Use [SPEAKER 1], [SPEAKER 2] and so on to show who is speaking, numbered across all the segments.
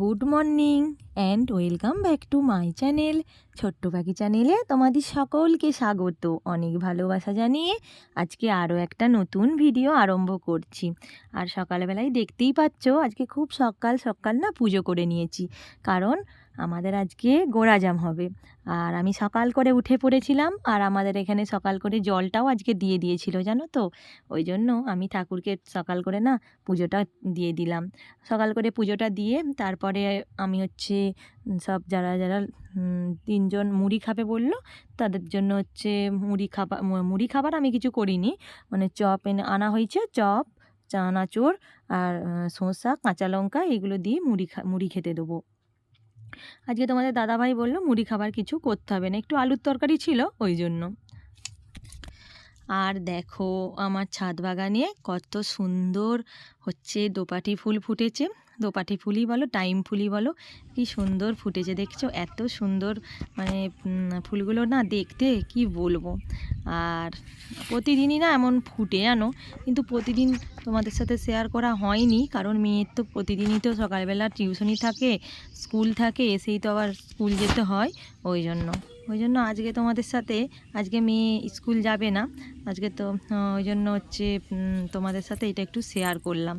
[SPEAKER 1] Good morning and welcome back to my channel ছোট্ট পাখি চ্যানেলে তোমাদের সকলকে স্বাগত। অনেক ভালোবাসা জানিয়ে আজকে আরও একটা নতুন ভিডিও আরম্ভ করছি। আর সকালবেলায় দেখতেই পাচ্ছ, আজকে খুব সকাল সকাল না পুজো করে নিয়েছি। কারণ আমাদের আজকে গোড়াজাম হবে। আর আমি সকাল করে উঠে পড়েছিলাম আর আমাদের এখানে সকাল করে জলটাও আজকে দিয়ে দিয়েছিল, জানো তো? ওই জন্য আমি ঠাকুরকে সকাল করে না পুজোটা দিয়ে দিলাম। সকাল করে পুজোটা দিয়ে তারপরে আমি হচ্ছে সব যারা যারা তিনজন মুড়ি খাবে বলল, তাদের জন্য হচ্ছে মুড়ি খাবার মুড়ি খাবার আমি কিছু করিনি। মানে চপ এনে, আনা হয়েছে চপ, চানাচুর আর শসা, কাঁচা লঙ্কা এগুলো দিয়ে মুড়ি খা, মুড়ি খেতে দেবো। আজকে তোমাদের দাদাভাই বলল মুড়ি খাবার কিছু করতে হবে না, একটু আলুর তরকারি ছিল ওই জন্য। আর দেখো আমার ছাদ বাগানে কত সুন্দর হচ্ছে দোপাটি ফুল ফুটেছে। দোপাটি ফুলই বলো টাইম ফুলই বলো, কি সুন্দর ফুটেছে। দেখছ, এত সুন্দর মানে ফুলগুলো না দেখতে কি বলব। আর প্রতিদিনই না এমন ফুটে জানো, কিন্তু প্রতিদিন তোমাদের সাথে শেয়ার করা হয়নি, কারণ মেয়ের তো প্রতিদিনই তো সকালবেলা টিউশনি থাকে স্কুল থাকে এসেই তো আবার স্কুল যেতে হয়, ওই জন্য। ওই জন্য আজকে তোমাদের সাথে, আজকে মেয়ে স্কুল যাবে না, আজকে তো ওই জন্য হচ্ছে তোমাদের সাথে এটা একটু শেয়ার করলাম।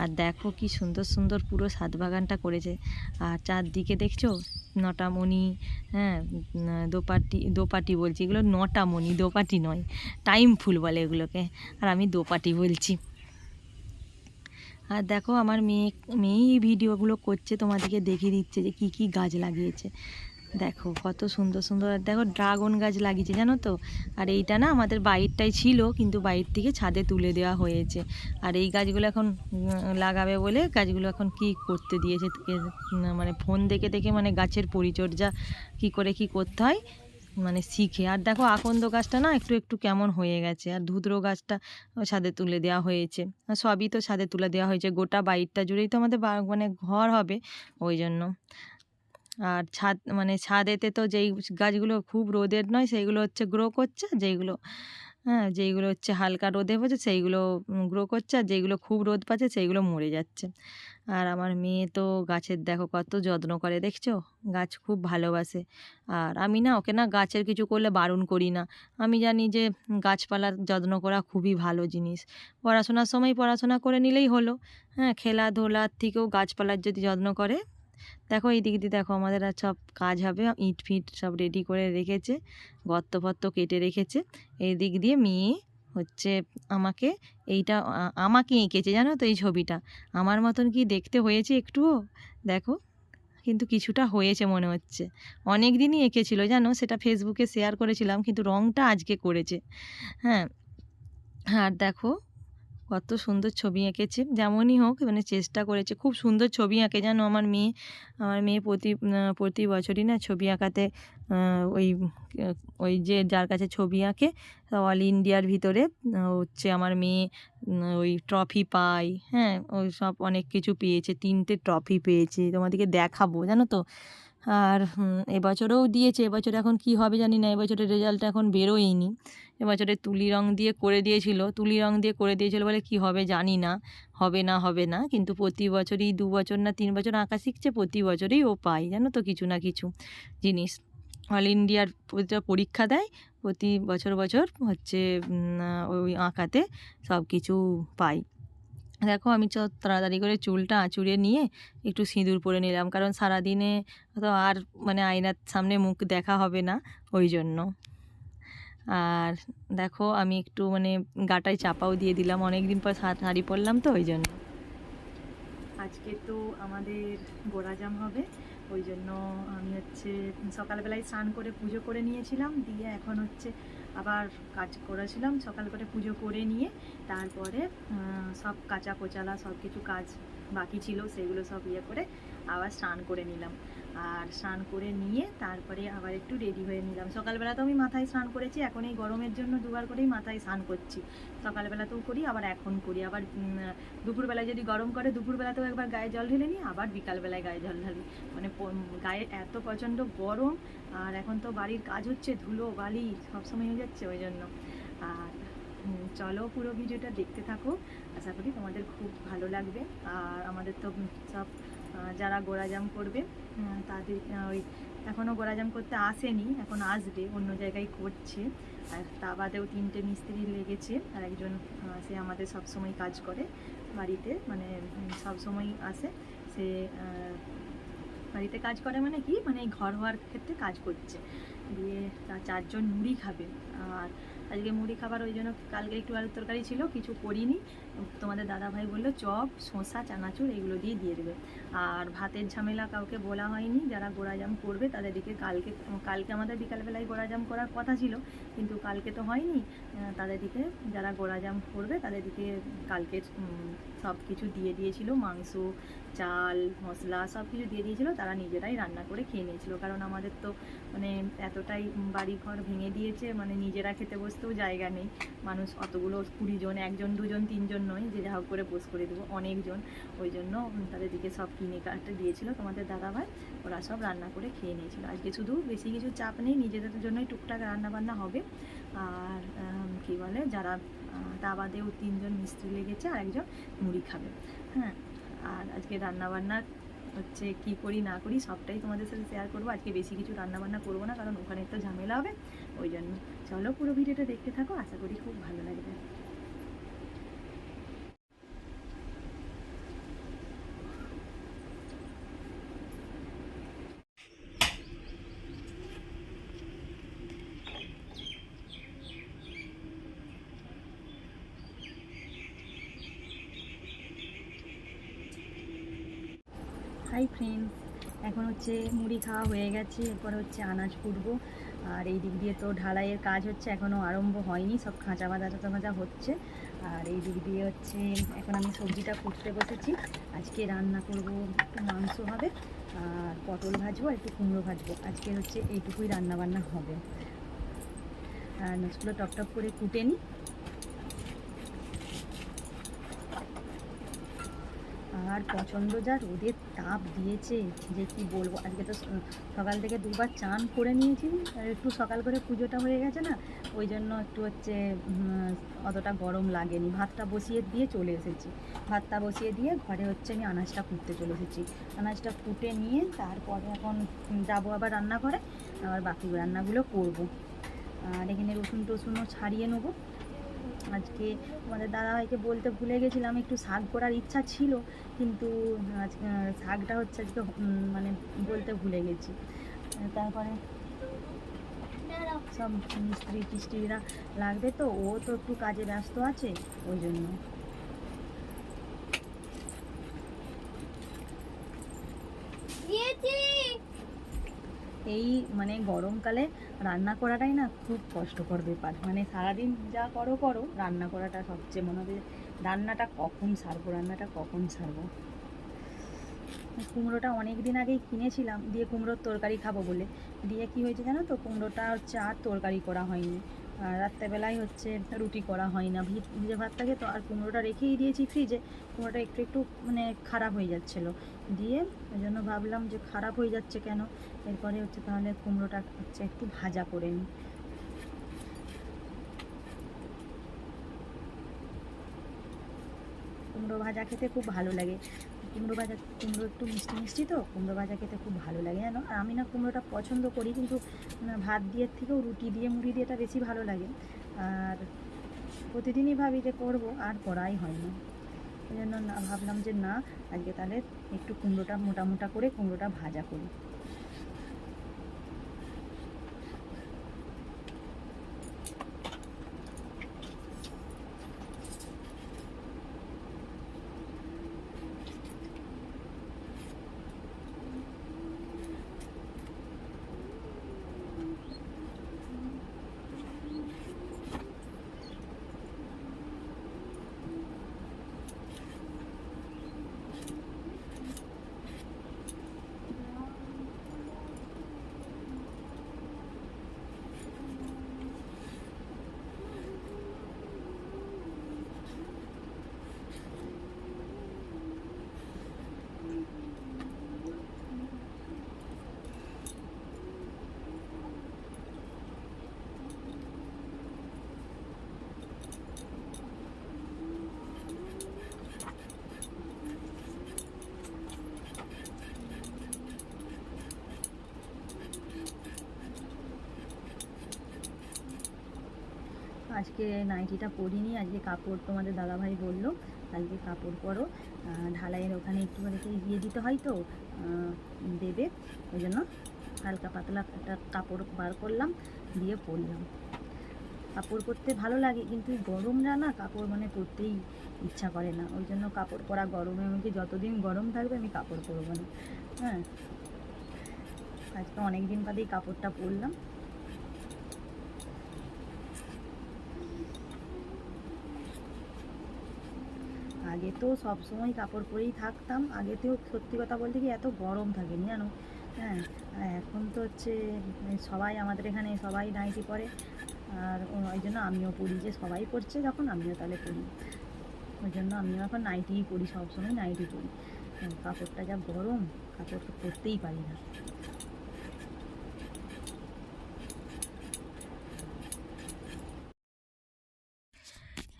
[SPEAKER 1] আর দেখো কি সুন্দর সুন্দর পুরো সাত বাগানটা করেছে। আর চারদিকে দেখছ? নটামণি হ্যাঁ দোপাটি দোপাটি বলছি। এগুলো নটামণি, দোপাটি নয়, টাইম ফুল বলে এগুলোকে। আর আমি দোপাটি বলছি। আর দেখো, আমার মেয়ে, মেয়েই ভিডিওগুলো করছে, তোমাদেরকে দেখিয়ে দিচ্ছে যে কি কি গাছ লাগিয়েছে। দেখো কত সুন্দর সুন্দর, আর দেখো ড্রাগন গাছ লাগিয়েছে, জানো তো? আর এইটা না আমাদের বাইরটাই ছিল, কিন্তু বাইর থেকে ছাদে তুলে দেওয়া হয়েছে। আর এই গাছগুলো এখন লাগাবে বলে গাছগুলো এখন কি করতে দিয়েছে মানে ফোন দেখে দেখে মানে গাছের পরিচর্যা কি করে কি করতে হয় মানে শিখে। আর দেখো আকন্দ গাছটা না একটু একটু কেমন হয়ে গেছে, আর ধুদ্র গাছটা ছাদে তুলে দেওয়া হয়েছে। সবই তো ছাদে তুলে দেওয়া হয়েছে, গোটা বাইরটা জুড়েই তো আমাদের মানে ঘর হবে, ওই জন্য। আর ছাদ মানে ছাদেতে তো যেই গাছগুলো খুব রোদের নয়, সেইগুলো হচ্ছে গ্রো করছে যেইগুলো হ্যাঁ যেইগুলো হচ্ছে হালকা রোদে হচ্ছে সেইগুলো গ্রো করছে, আর যেইগুলো খুব রোদ পাচ্ছে, সেইগুলো মরে যাচ্ছে। আর আমার মেয়ে তো গাছের দেখো কত যত্ন করে, দেখছ? গাছ খুব ভালোবাসে। আর আমি না, ওকে না গাছের কিছু করলে বারণ করি না। আমি জানি যে গাছপালার যত্ন করা খুবই ভালো জিনিস। পড়াশোনার সময় পড়াশোনা করে নিলেই হলো। হ্যাঁ খেলাধুলার থেকেও গাছপালার যদি যত্ন করে দেখো এই দিক দিয়ে দেখো আমাদের আর সব কাজ হবে। ইট ফিট সব রেডি করে রেখেছে, গর্ত ফর্ত কেটে রেখেছে। এই দিক দিয়ে মেয়ে হচ্ছে আমাকে এইটা, আমাকে এঁকেছে, জানো তো এই ছবিটা। আমার মতন কি দেখতে হয়েছে একটুও? দেখো, কিন্তু কিছুটা হয়েছে মনে হচ্ছে। অনেক দিনই এঁকেছিল, জানো? সেটা ফেসবুকে শেয়ার করেছিলাম, কিন্তু রঙটা আজকে করেছে। হ্যাঁ আর দেখো কত সুন্দর ছবি এঁকেছে। যেমনই হোক মানে চেষ্টা করেছে। খুব সুন্দর ছবি আঁকে, জানো? আমার মেয়ে আমার মেয়ে প্রতি প্রতি বছরই না ছবি আঁকাতে ওই ওই যে যার কাছে ছবি আঁকে, অল ইন্ডিয়ার ভিতরে হচ্ছে আমার মেয়ে ওই ট্রফি পায়। হ্যাঁ ওই সব অনেক কিছু পেয়েছে, তিনটে ট্রফি পেয়েছে। তোমাদেরকে দেখাবো, জানো তো? আর এবছরেও দিয়েছে, এবছর এখন কি হবে জানি না, এবছরের রেজাল্ট এখন বেরোয়নি। এবছরে তুলি রং দিয়ে করে দিয়েছিল, তুলি রং দিয়ে করে দিয়েছিল বলে কি হবে জানি না, হবে না হবে না, কিন্তু প্রতি বছরই দু বছর না তিন বছর আঁকা শিখছে, প্রতি বছরই ও পায়, জানো তো, কিছু না কিছু জিনিস। অল ইন্ডিয়ার প্রতিটা পরীক্ষা দেয়, প্রতি বছর বছর হচ্ছে ওই আঁকাতে সব কিছু পাই দেখো আমি তাড়াতাড়ি করে চুলটা আঁচুড়ে নিয়ে একটু সিঁদুর পরে নিলাম। কারণ সারাদিনে তো আর মানে আয়নার সামনে মুখ দেখা হবে না ওই জন্য। আর দেখো আমি একটু মানে গাটায় চাপাও দিয়ে দিলাম। অনেক দিন পর শাড়ি পরলাম তো ওই জন্য। আজকে তো আমাদের গোড়া জাম হবে। ওই জন্য আমি হচ্ছে সকালবেলায় স্নান করে পুজো করে নিয়েছিলাম, দিয়ে এখন হচ্ছে আবার কাজ করেছিলাম, সকাল করে পুজো করে নিয়ে তারপরে সব কাঁচা কোচালা সব কিছু কাজ বাকি ছিল, সেগুলো সব ইয়ে করে আবার স্নান করে নিলাম। আর স্নান করে নিয়ে তারপরে আবার একটু রেডি হয়ে নিলাম। সকালবেলা তো আমি মাথায় স্নান করেছি, এখন এই গরমের জন্য দুবার করেই মাথায় স্নান করছি। সকালবেলাতেও করি, আবার এখন করি। আবার দুপুরবেলায় যদি গরম করে, দুপুরবেলাতেও একবার গায়ে জল ঢেলে নিই, আবার বিকালবেলায় গায়ে জল ঢালি। মানে গায়ে এত প্রচণ্ড গরম, আর এখন তো বাড়ির কাজ হচ্ছে, ধুলো, বালি সবসময় হয়ে যাচ্ছে ওই জন্য। আর চলো পুরো ভিডিওটা দেখতে থাকো। আশা করি তোমাদের খুব ভালো লাগবে। আর আমাদের তো সব যারা গোড়াজাম করবে তাদের ওই এখনও গোড়াজাম করতে আসেনি, এখন আসবে, অন্য জায়গায় করছে। আর তা বাদেও তিনটে মিস্ত্রি লেগেছে, আর একজন সে আমাদের সবসময় কাজ করে বাড়িতে মানে সবসময় আসে। সে বাড়িতে কাজ করে মানে কি? মানে ঘর হওয়ার ক্ষেত্রে কাজ করছে। দিয়ে চারজন মুড়ি খাবে। আর আজকে মুড়ি খাবার ওই জন্য কালকে একটু আলুর তরকারি ছিল, কিছু করিনি। তোমাদের দাদা ভাই বলল, চপ, শসা, চানাচুর এগুলো দিয়ে দিয়ে দেবে। আর ভাতের ঝামেলা কাউকে বলা হয়নি। যারা গোড়াজাম করবে তাদেরকে কালকে কালকে আমাদের বিকালবেলায় গোড়াজাম করার কথা ছিল, কিন্তু কালকে তো হয়নি। তাদেরকে যারা গোড়াজাম করবে তাদেরকে কালকে সব কিছু দিয়ে দিয়েছিল। মাংস, চাল, মশলা সব কিছু দিয়ে দিয়েছিল। তারা নিজেরাই রান্না করে খেয়ে নিয়েছিল। কারণ আমাদের তো মানে এতটাই বাড়ি ঘর ভেঙে দিয়েছে মানে নিজেরা খেতে বসতেও জায়গা নেই। মানুষ অতগুলো কুড়ি জন একজন দুজন তিনজন নয় যে যা করে পোষ করে দেবো অনেকজন। ওই জন্য উম, তাদের দিকে সব কিনে কাটতে দিয়েছিল। তোমাদের দাদাভাই ওরা সব রান্না করে খেয়ে নিয়েছিল। আজকে শুধু বেশি কিছু চাপ নেই নিজেদের জন্যই টুকটাক রান্না বান্না হবে। আর কি বলে যারা তা বাদেও তিনজন মিস্ত্রি লেগেছে আর একজন মুড়ি খাবে। হ্যাঁ আর আজকে রান্না বান্না হচ্ছে কি করি, না করি, সবটাই তোমাদের সাথে শেয়ার করব। আজকে বেশি কিছু রান্না বান্না করব না, কারণ ওখানে তো ঝামেলা হবে। ওই জন্য। চলো পুরো ভিডিওটা দেখতে থাকো, আশা করি খুব ভালো লাগবে। এখন হচ্ছে মুড়ি খাওয়া হয়ে গেছে, এরপর হচ্ছে আনাজ কুটবো। আর এই দিক দিয়ে তো ঢালাইয়ের কাজ হচ্ছে এখনও আরম্ভ হয়নি, সব খাঁচা বাঁধা টাচা ভাজা হচ্ছে। আর এই দিক দিয়ে হচ্ছে এখন আমি সবজিটা কুটতে বসেছি। আজকে রান্না করব একটু মাংস হবে, আর পটল ভাজবো আর একটু কুমড়ো ভাজবো। আজকে হচ্ছে এইটুকুই রান্না বান্না হবে। আর মাছগুলো টপ টপ করে কুটে নিই আর প্রচণ্ড যা রোদের তাপ দিয়েছে, যে কি বলব? আজকে তো সকাল থেকে দুবার চান করে নিয়েছি, আর একটু সকাল করে পুজোটা হয়ে গেছে না, ওই জন্য একটু হচ্ছে অতটা গরম লাগেনি। ভাতটা বসিয়ে দিয়ে চলে এসেছি। ভাতটা বসিয়ে দিয়ে ঘরে হচ্ছে আমি আনাজটা কুটতে চলে এসেছি। আনাজটা কুটে নিয়ে তারপরে এখন যাব আবার রান্না করে আবার বাকি রান্নাগুলো করব। আর এখানে রসুন টসুনও ছাড়িয়ে নেব। আজকে আমাদের দাদাভাইকে বলতে ভুলে গেছিলাম, একটু শাক করার ইচ্ছা ছিল, কিন্তু আজ শাকটা হচ্ছে আজকে মানে বলতে ভুলে গেছি। তারপরে সব মিস্ত্রি টিস্ত্রিরা লাগবে তো, ও তো একটু কাজে ব্যস্ত আছে, ওই জন্য। এই মানে গরমকালে রান্না করাটাই না খুব কষ্টকর ব্যাপার। মানে সারাদিন যা করো করো, রান্না করাটা সবচেয়ে মনে হবে রান্নাটা কখন সারবো, রান্নাটা কখন ছাড়বো কুমড়োটা অনেক দিন আগেই কিনেছিলাম, দিয়ে কুমড়োর তরকারি খাব বলে। দিয়ে কি হয়েছে জানো তো? কুমড়োটা হচ্ছে আর তরকারি করা হয়নি। আর রাত্রেবেলায় হচ্ছে রুটি করা হয় না। ভিজ ভিজে ভাতটাকে তো আর কুমড়োটা রেখেই দিয়েছি ফ্রিজে কুমড়োটা একটু একটু মানে খারাপ হয়ে যাচ্ছিল। দিয়ে ওই জন্য ভাবলাম যে খারাপ হয়ে যাচ্ছে কেন? এরপরে হচ্ছে তাহলে কুমড়োটা হচ্ছে একটু ভাজা করে নিই। কুমড়ো ভাজা খেতে খুব ভালো লাগে। কুমড়ো ভাজা কুমড়ো একটু মিষ্টি মিষ্টি তো কুমড়ো ভাজা খেতে খুব ভালো লাগে জানো। আর আমি না কুমড়োটা পছন্দ করি, কিন্তু ভাত দিয়ে থেকেও রুটি দিয়ে, মুড়ি দিয়ে এটা বেশি ভালো লাগে। আর প্রতিদিনই ভাবি যে করব, আর করাই হয় না। এই জন্য না, ভাবলাম যে না, আজকে তাহলে একটু কুমড়োটা মোটা মোটা করে কুমড়োটা ভাজা করি। আজকে নাইটিটা পরিনি, আজকে কাপড় তোমাদের দাদাভাই বলল কালকে কাপড় পরো। ঢালাইয়ের ওখানে একটু করে দিয়ে দিতে হয় তো দেবে, ওই জন্য হালকা পাতলা একটা কাপড় বার করলাম, দিয়ে পরলাম। কাপড় পরতে ভালো লাগে, কিন্তু গরম গরমটা না কাপড় মানে পরতেই ইচ্ছা করে না। ওই জন্য কাপড় পরা গরমে আমাকে যতদিন গরম থাকবে আমি কাপড় পরবো না। হ্যাঁ আজকে অনেক দিন বাদেই কাপড়টা পরলাম। আগে তো সব সময় কাপড় পরেই থাকতাম। আগে তো সত্যি কথা বলতে কি এত গরম থাকেনি জানো? হ্যাঁ এখন তো হচ্ছে সবাই আমাদের এখানে সবাই নাইটি পরে। আর ওই জন্য আমিও পড়ি যে সবাই পড়ছে যখন আমিও তাহলে পড়ি ওই জন্য আমিও এখন নাইটিই পরি সবসময় নাইটি হ্যাঁ, কাপড়টা যা গরম কাপড় তো পরতেই পারি না।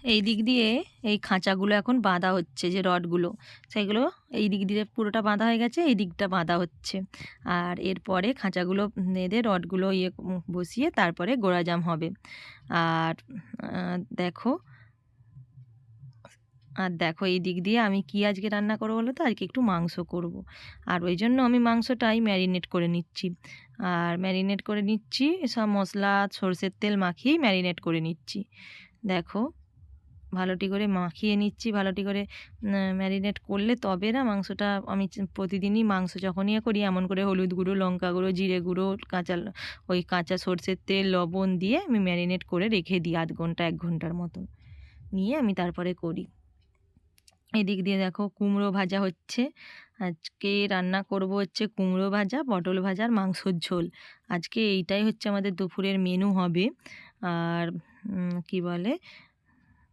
[SPEAKER 1] এই দিক দিয়ে এই খাঁচাগুলো এখন বাঁধা হচ্ছে যে রডগুলো। সেগুলো এই দিক দিয়ে পুরোটা বাঁধা হয়ে গেছে, এই দিকটা বাঁধা হচ্ছে। আর এরপরে খাঁচাগুলো নেদে রডগুলো ইয়ে বসিয়ে তারপরে গোড়াজাম হবে। আর দেখো আর দেখো এই দিক দিয়ে আমি কি আজকে রান্না করব বলো তো? আজকে একটু মাংস করব। আর ওই জন্য আমি মাংসটাই ম্যারিনেট করে নিচ্ছি। আর ম্যারিনেট করে নিচ্ছি, সব মশলা, সরষের তেল মাখিয়েই ম্যারিনেট করে নিচ্ছি। দেখো ভালোটি করে মাখিয়ে নিচ্ছি, ভালোটি করে ম্যারিনেট করলে তবে না মাংসটা আমি প্রতিদিনই মাংস যখনই ইয়ে করি, এমন করে হলুদ গুঁড়ো, লঙ্কা গুঁড়ো, জিরে গুঁড়ো, কাঁচা ওই কাঁচা সর্ষের তেল, লবণ দিয়ে আমি ম্যারিনেট করে রেখে দিই আধ ঘণ্টা, এক ঘণ্টার মতন। নিয়ে আমি তারপরে করি। এদিক দিয়ে দেখো কুমড়ো ভাজা হচ্ছে। আজকে রান্না করব হচ্ছে কুমড়ো ভাজা, পটল ভাজা আর মাংসর ঝোল। আজকে এইটাই হচ্ছে আমাদের দুপুরের মেনু হবে। আর কি বলে?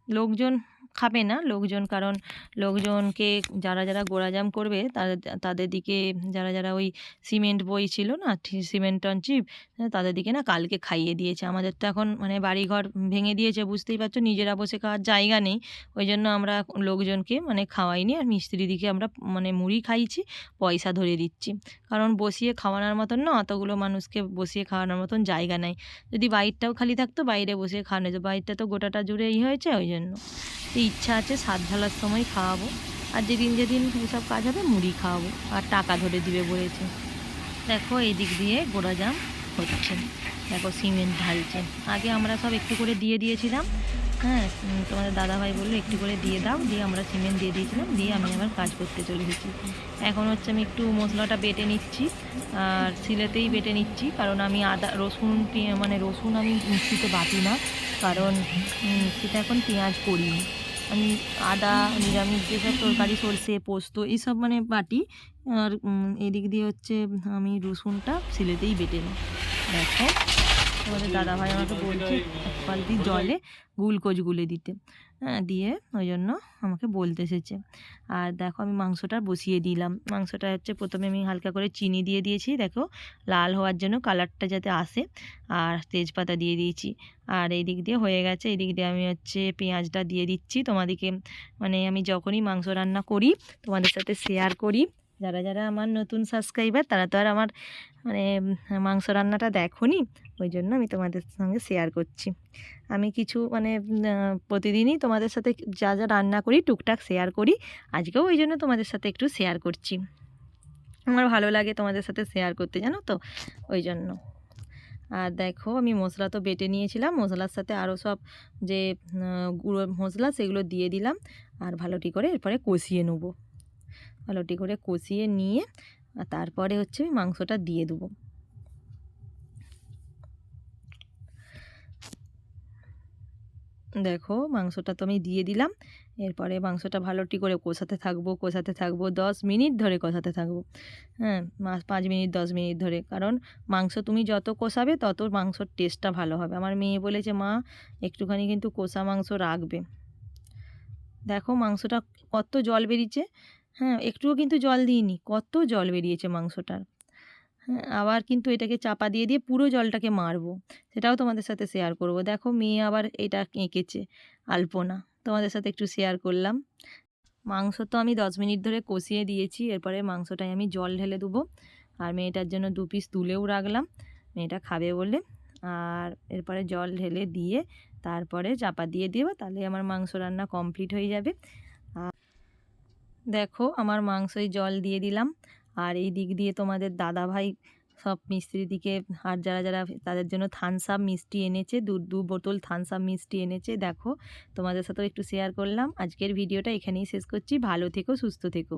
[SPEAKER 1] লোকজন খাবে না লোকজন। কারণ লোকজনকে যারা যারা গোড়াজাম করবে তাদের তাদের দিকে যারা যারা ওই সিমেন্ট বই ছিল না সিমেন্ট টনচিপ তাদের দিকে না কালকে খাইয়ে দিয়েছে। আমাদের তো এখন মানে বাড়িঘর ভেঙে দিয়েছে, বুঝতেই পারছ, নিজেরা বসে খাওয়ার জায়গা নেই। ওই জন্য আমরা লোকজনকে মানে খাওয়াইনি আর মিস্ত্রি দিকে আমরা মানে মুড়ি খাইয়েছি পয়সা ধরে দিচ্ছি। কারণ বসিয়ে খাওয়ানোর মতন না, অতগুলো মানুষকে বসিয়ে খাওয়ানোর মতন জায়গা নেই। যদি বাইরটাও খালি থাকতো, বাইরে বসে খাওয়ানো যেত বাইরটা তো গোটাটা জুড়ে ই হয়েছে, ওই জন্য। ইচ্ছা আছে সাত ঢালার সময় খাওয়াবো। আর যেদিন যেদিন এসব কাজ হবে মুড়ি খাওয়াবো। আর টাকা ধরে দিবে বলেছে। দেখো এই দিক দিয়ে গোড়াজাম হচ্ছে। দেখো, সিমেন্ট ঢালছে। আগে আমরা সব একটু করে দিয়ে দিয়েছিলাম। হ্যাঁ তোমাদের দাদাভাই বলল, একটু করে দিয়ে দাও। দিয়ে আমরা সিমেন্ট দিয়ে দিয়েছিলাম। দিয়ে আমি আবার কাজ করতে চলে এসেছি। এখন হচ্ছে আমি একটু মশলাটা বেটে নিচ্ছি। আর শিলেতেই বেটে নিচ্ছি। কারণ আমি আদা, রসুন মানে রসুন আমি মিক্সিতে বাটি না। কারণ সেটা এখন পেঁয়াজ করিনি। আদা, নিরামিষ যেসব তরকারি, সরষে, পোস্ত, এইসব মানে বাটি। আর এদিক দিয়ে হচ্ছে, আমি রসুনটা সিলেতেই বেটে নিই দেখো আমাদের দাদাভাই আমাকে বলছে, এক বালতি জলে গুলকোচ গুলে দিতে। হ্যাঁ দিয়ে ওই জন্য আমাকে বলতে এসেছে। আর দেখো আমি মাংসটা বসিয়ে দিলাম। মাংসটা হচ্ছে প্রথমে আমি হালকা করে চিনি দিয়ে দিয়েছি। দেখো লাল হওয়ার জন্য কালারটা যাতে আসে। আর তেজপাতা দিয়ে দিয়েছি। আর এই দিক দিয়ে হয়ে গেছে। এই দিক দিয়ে আমি হচ্ছে পেঁয়াজটা দিয়ে দিচ্ছি তোমাদেরকে। মানে আমি যখনই মাংস রান্না করি, তোমাদের সাথে শেয়ার করি, যারা যারা আমার নতুন সাবস্ক্রাইবার তারা তো আর আমার মানে মাংস রান্নাটা দেখোনি ওই জন্য আমি তোমাদের সঙ্গে শেয়ার করছি। আমি কিছু মানে প্রতিদিনই তোমাদের সাথে যা যা রান্না করি, টুকটাক শেয়ার করি। আজকেও ওই জন্য তোমাদের সাথে একটু শেয়ার করছি। আমার ভালো লাগে তোমাদের সাথে শেয়ার করতে, জানো তো? ওই জন্য। আর দেখো, আমি মশলা তো বেটে নিয়েছিলাম। মশলার সাথে আরও সব যে গুঁড়ো মশলা, সেগুলো দিয়ে দিলাম। আর ভালোটি করে এরপরে কষিয়ে নেব। ভালোটি করে কষিয়ে নিয়ে তারপরে হচ্ছে আমি মাংসটা দিয়ে দেবো। দেখো মাংসটা তো আমি দিয়ে দিলাম। এরপরে মাংসটা ভালোটি করে কষাতে থাকব কষাতে থাকব দশ মিনিট ধরে কষাতে থাকব। হ্যাঁ মা- পাঁচ মিনিট, দশ মিনিট ধরে। কারণ মাংস তুমি যত কষাবে তত মাংসর টেস্টটা ভালো হবে। আমার মেয়ে বলেছে, মা, একটুখানি কিন্তু কষা মাংস রাখবে। দেখো মাংসটা কত জল বেরিয়েছে। হ্যাঁ একটুও কিন্তু জল দিইনি, কত জল বেরিয়েছে মাংসটার। আবার কিন্তু এটাকে চাপা দিয়ে দিয়ে পুরো জলটাকে মারবো। সেটাও তোমাদের সাথে শেয়ার করব। দেখো মেয়ে আবার এটা এঁকেছে, আলপনা। তোমাদের সাথে একটু শেয়ার করলাম। মাংস তো আমি দশ মিনিট ধরে কষিয়ে দিয়েছি, এরপরে মাংসটায় আমি জল ঢেলে দেবো। আর মেয়েটার জন্য দু পিস তুলেও রাখলাম। মেয়েটা খাবে বলে। আর এরপরে জল ঢেলে দিয়ে তারপরে চাপা দিয়ে দেবো, তাহলে আমার মাংস রান্না কমপ্লিট হয়ে যাবে। আর দেখো আমার মাংসই জল দিয়ে দিলাম। আর এই দিক দিয়ে তোমাদের দাদা ভাই সব মিস্ত্রিদিকে, আর যারা যারা তাদের জন্য থানসাপ মিষ্টি এনেছে, দু দু বোতল থানসাপ মিষ্টি এনেছে, দেখো। তোমাদের সাথেও একটু শেয়ার করলাম। আজকের ভিডিওটা এখানেই শেষ করছি। ভালো থেকো, সুস্থ থেকো।